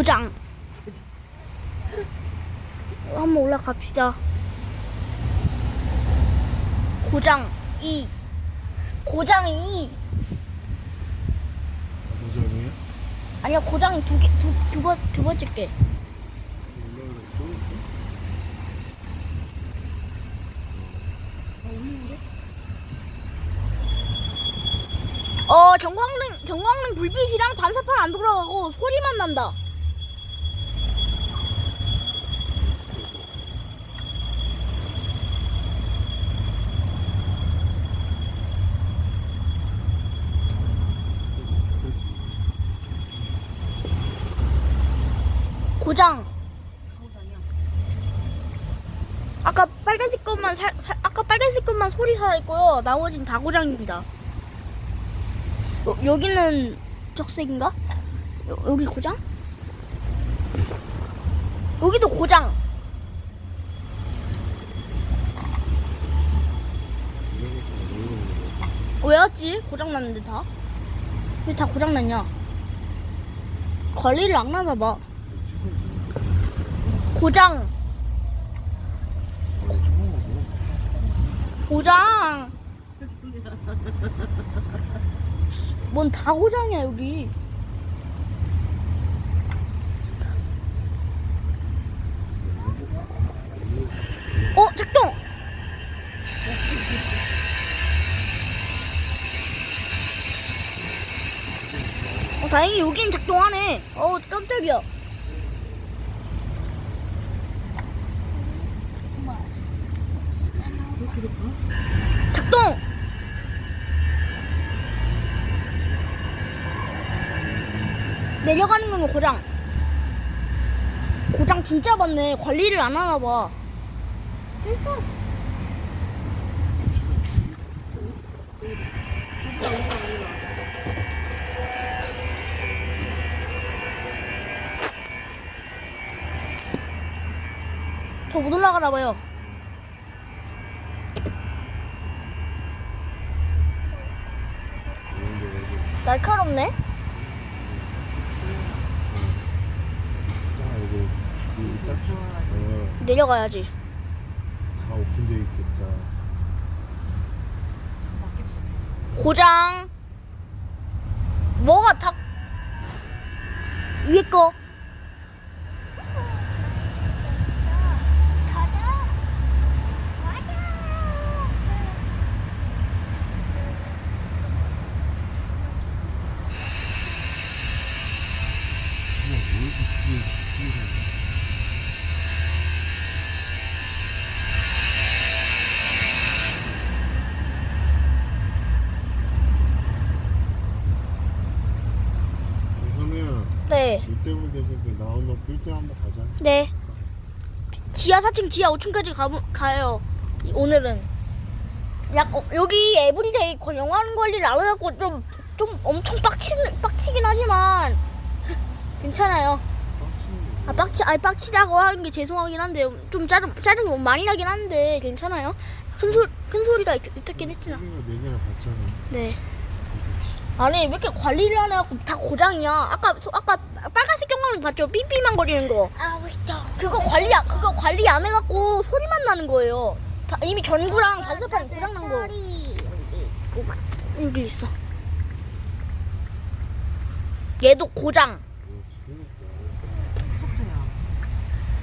고장. 한번 올라갑시다. 고장 2. 고장 2. 도전이야? 아니야, 고장이 두 개, 두, 두 번, 두 번째 게. 어, 경광등, 경광등 불빛이랑 반사판 안 돌아가고 소리만 난다. 고장. 아까 빨간색 것만 살, 살- 아까 빨간색 것만 소리 살아 있고요. 나머지는 다 고장입니다. 여, 여기는 적색인가? 여, 여기 고장? 여기도 고장. 왜 왔지? 고장 났는데 다? 왜 다 고장 났냐? 관리를 안 하나 봐. 고장. 고장. 뭔 다 고장이야 여기. 어 작동. 어 다행히 여긴 작동하네. 어 깜짝이야. 작동. 내려가는 건 고장. 고장 진짜 많네. 관리를 안 하나 봐. 저못 올라가나 봐요. 날카롭네. 아 어, 내려가야지. 다 오픈돼 있겠다. 고장. 뭐가 다 위에 거. 네. 이 때문에 되는데 나 오늘 뜰때 한번 가자. 네. 지하 4층, 지하 5층까지 가, 가요. 이- 오늘은. 약, 어, 여기 에브리데이 거- 영화관 관리를 안 해갖고 좀, 좀 엄청 빡치, 빡치긴 하지만, 괜찮아요. 아, 빡치, 아니, 빡치다고 하는 게 죄송하긴 한데, 좀 짜증, 짜증이 너무 많이 나긴 한데, 괜찮아요. 큰 소, 큰 소리가 있, 있었긴 했지만. 소리가 네 개나 봤잖아. 네. 아니, 왜 이렇게 관리를 안 해갖고 다 고장이야. 아까, 소- 아까 빨간색 경광등 봤죠? 삐삐만 거리는 거. 그거 관리, 안- 그거 관리 안 해갖고 소리만 나는 거예요. 다- 이미 전구랑 반사판 고장 난 거. 여기 있어. 얘도 고장.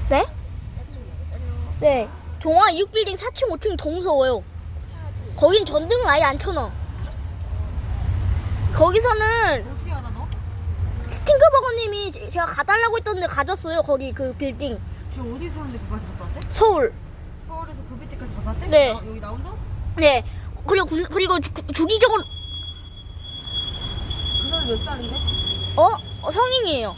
네? 네. 종화 6빌딩 4층, 5층이 더 무서워요. 거긴 전등을 아예 안 켜놔. 거기서는 어떻게 알아 너? 스팅크버거님이 제- 제가 가달라고 했던데 가졌어요. 거기 그 빌딩. 걔 어디 사는데 그까지 갔다 왔대? 서울. 서울에서 그 밑에까지 갔다 왔대? 네. 나- 여기 나온다? 네. 그리고 구- 그리고 주, 주기적으로 그 사람 몇 살인데? 어? 어, 성인이에요.